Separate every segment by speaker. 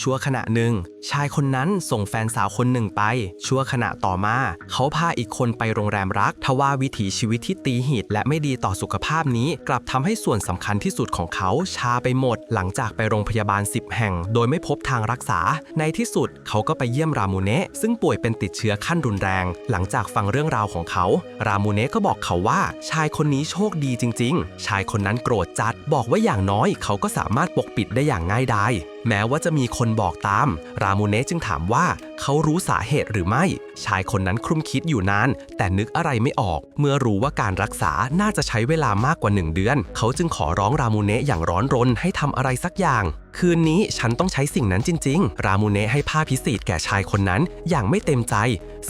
Speaker 1: ชั่วขณะหนึ่ง ชายคนนั้นส่งแฟนสาวคนหนึ่งไป ชั่วขณะต่อมา เขาพาอีกคนไปโรงแรมรัก ทว่าวิถีชีวิตที่ตีหิตและไม่ดีต่อสุขภาพนี้กลับทำให้ส่วนสำคัญที่สุดของเขาชาไปหมด หลังจากไปโรงพยาบาล 10 แห่ง โดยไม่พบทางรักษา ในที่สุดเขาก็ไปเยี่ยมรามูเนะซึ่งป่วยเป็นติดเชื้อขั้นรุนแรง หลังจากฟังเรื่องราวของเขา รามูเนะก็บอกเขาว่า ชายคนนี้โชคดีจริง ๆ ชายคนนั้นโกรธจัด บอกว่าอย่างน้อย เขาก็สามารถปกปิดได้อย่างง่ายดาย แม้ว่าจะมีคนบอกตาม รามูเนะจึงถามว่าเขารู้สาเหตุหรือไม่ ชายคนนั้นคลุ้มคิดอยู่นาน แต่นึกอะไรไม่ออก เมื่อรู้ว่าการรักษาน่าจะใช้เวลามากกว่าหนึ่งเดือน เขาจึงขอร้องรามูเนะอย่างร้อนรนให้ทำอะไรสักอย่าง คืนนี้ฉันต้องใช้สิ่งนั้นจริง ๆ รามูเนะให้ผ้าพิเศษแก่ชายคนนั้นอย่างไม่เต็มใจ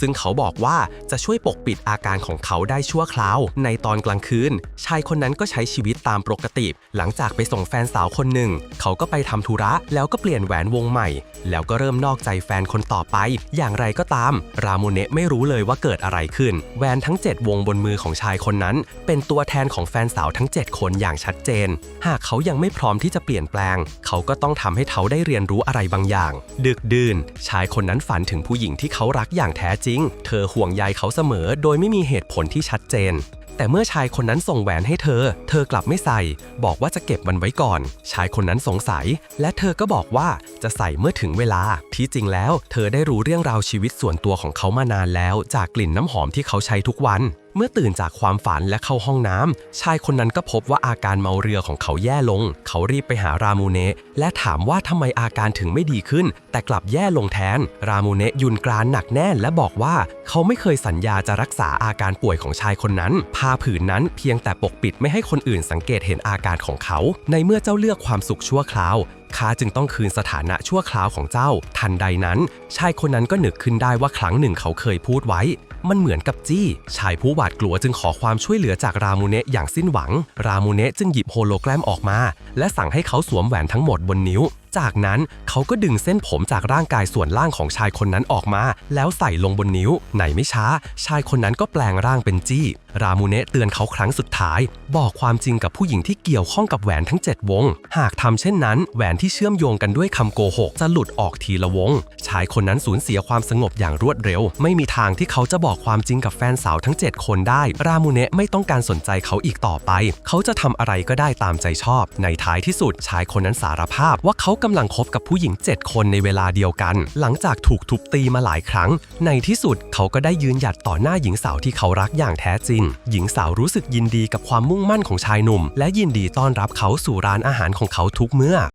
Speaker 1: ซึ่งเขาบอกว่าจะช่วยปกปิดอาการของเขาได้ชั่วคราว ในตอนกลางคืน ชายคนนั้นก็ใช้ชีวิตตามปกติ หลังจากไปส่งแฟนสาวคนหนึ่ง เขาก็ไปทำธุระแล้วก็เปลี่ยนแหวนวงใหม่ แล้วก็เริ่มนอกใจแฟนคนต่อไป อย่างไรก็ตาม รามูเนะไม่รู้เลยว่าเกิดอะไรขึ้น แหวนทั้ง 7 วงบนมือของชายคนนั้น เป็นตัวแทนของแฟนสาวทั้ง 7 คนอย่างชัดเจน หากเขายังไม่พร้อมที่จะเปลี่ยนแปลง เขาก็ต้องทำให้เขาได้เรียนรู้อะไรบางอย่าง ดึกดื่น ชายคนนั้นฝันถึงผู้หญิงที่เขารักอย่างแท้จริง เธอห่วงใยเขาเสมอโดยไม่มีเหตุผลที่ชัดเจนแต่เมื่อชายคนนั้นส่งแหวนให้เธอ เธอกลับไม่ใส่ บอกว่าจะเก็บมันไว้ก่อน ชายคนนั้นสงสัย และเธอก็บอกว่าจะใส่เมื่อถึงเวลา ที่จริงแล้ว เธอได้รู้เรื่องราวชีวิตส่วนตัวของเขามานานแล้ว จากกลิ่นน้ำหอมที่เขาใช้ทุกวัน เมื่อตื่นจากความฝันและเข้าห้องน้ำชายคนนั้นก็พบว่าอาการเมาเรือของเขาแย่ลง เขารีบไปหารามูเนะและถามว่าทำไมอาการถึงไม่ดีขึ้น แต่กลับแย่ลงแทน รามูเนะยุนกรานหนักแน่นและบอกว่า เขาไม่เคยสัญญาจะรักษาอาการป่วยของชายคนนั้นผ้าผืนนั้นเพียงแต่ปกปิดไม่ให้คนอื่นสังเกตเห็นอาการของเขา ในเมื่อเจ้าเลือกความสุขชั่วคราว ข้าจึงต้องคืนสถานะชั่วคราวของเจ้า ทันใดนั้น ชายคนนั้นก็นึกขึ้นได้ว่าครั้งหนึ่งเขาเคยพูดไว้ มันเหมือนกับจี้ ชายผู้หวาดกลัวจึงขอความช่วยเหลือจากรามูเนะอย่างสิ้นหวัง รามูเนะจึงหยิบโฮโลแกรมออกมา และสั่งให้เขาสวมแหวนทั้งหมดบนนิ้ว จากนั้นเขาก็ดึงเส้นผมจากร่างกายส่วนล่างของชายคนนั้นออกมา แล้วใส่ลงบนนิ้วไหนไม่ช้า ชายคนนั้นก็แปลงร่างเป็นจี้ รามูเนะเตือนเขาครั้งสุดท้าย บอกความจริงกับผู้หญิงที่เกี่ยวข้องกับแหวนทั้ง 7 วง หากทำเช่นนั้น แหวนที่เชื่อมโยงกันด้วยคำโกหกจะหลุดออกทีละวง ชายคนนั้นสูญเสียความสงบอย่างรวดเร็ว ไม่มีทางที่เขาจะบอกความจริงกับแฟนสาวทั้ง 7 คนได้ รามูเนะไม่ต้องการสนใจเขาอีกต่อไป เขาจะทำอะไรก็ได้ตามใจชอบ ในท้ายที่สุด ชายคนนั้นสารภาพว่าเขากำลังคบกับผู้หญิง 7 คนในเวลาเดียวกัน หลังจากถูกทุบตีมาหลายครั้ง ในที่สุดเขาก็ได้ยืนหยัดต่อหน้าหญิงสาวที่เขารักอย่างแท้จริงหญิงสาวรู้สึกยินดีกับความมุ่งมั่นของชายหนุ่ม และยินดีต้อนรับเขาสู่ร้านอาหารของเขาทุกเมื่อ